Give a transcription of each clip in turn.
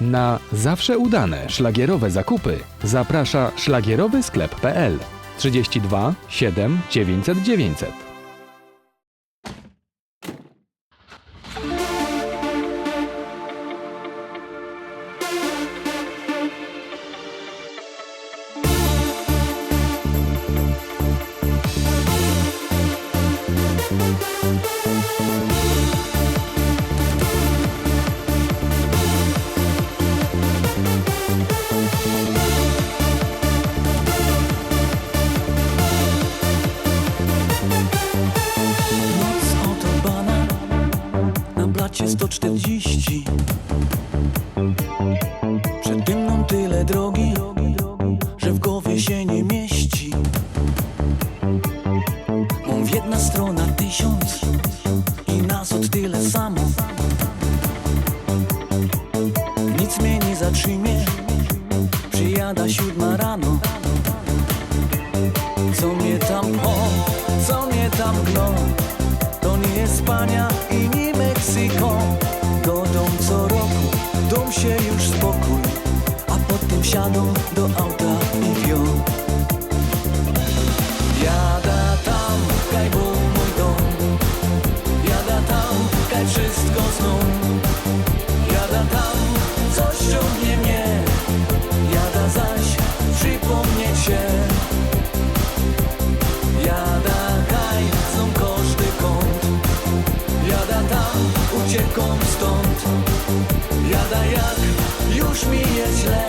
Na zawsze udane szlagierowe zakupy zaprasza szlagierowy sklep.pl 32 7 900 900. blacie 140 Przede mną tyle drogi, że w głowie się nie mieści. Mów jedna strona tysiąc i nas od tyle samo. Nic mnie nie zatrzymie, przyjada siódma rano. Co mnie tam o, co mnie tam gną? To nie Hiszpania i nie Meksyko. Godą co roku, dom się są każdy kąt. Jada tam, uciekam stąd. Jada jak, już mi jest źle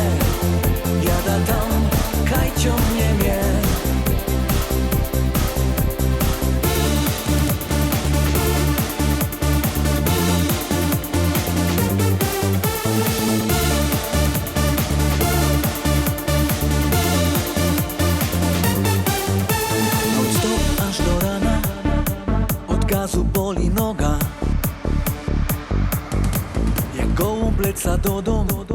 leca do domu.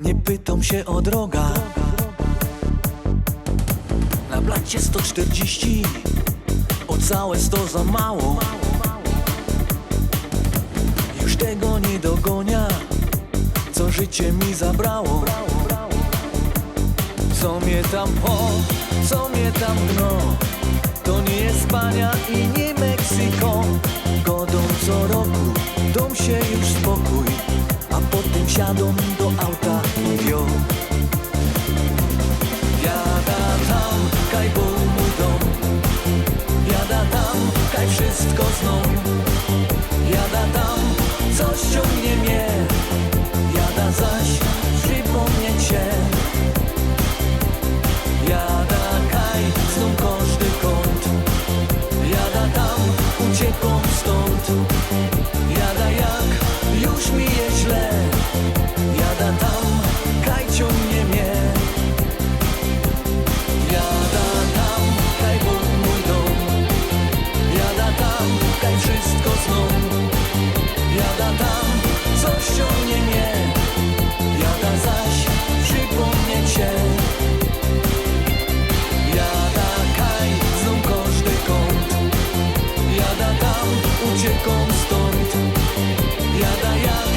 Nie pytam się o droga Na blacie 140 O całe 100 za mało. Już tego nie dogonia Co życie mi zabrało. Co mnie tam po, co mnie tam gno. To nie Hiszpania i nie Meksyko. Godą co roku, dom się już spokój Siadą do auta i wio Jada tam, kaj był mój dom. Jada tam, kaj wszystko zną. Jada tam, coś ciągnie wszystko znów. Jada tam, co ściągnie mnie. Jada zaś, przypomnie cię. Jada kaj, znów każdy kąt. Jada tam, uciekam stąd. Jada jak,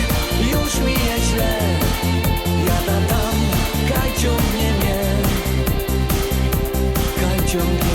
już mi jest źle. Jada tam, kaj ciągnie mnie. Kaj ciągnie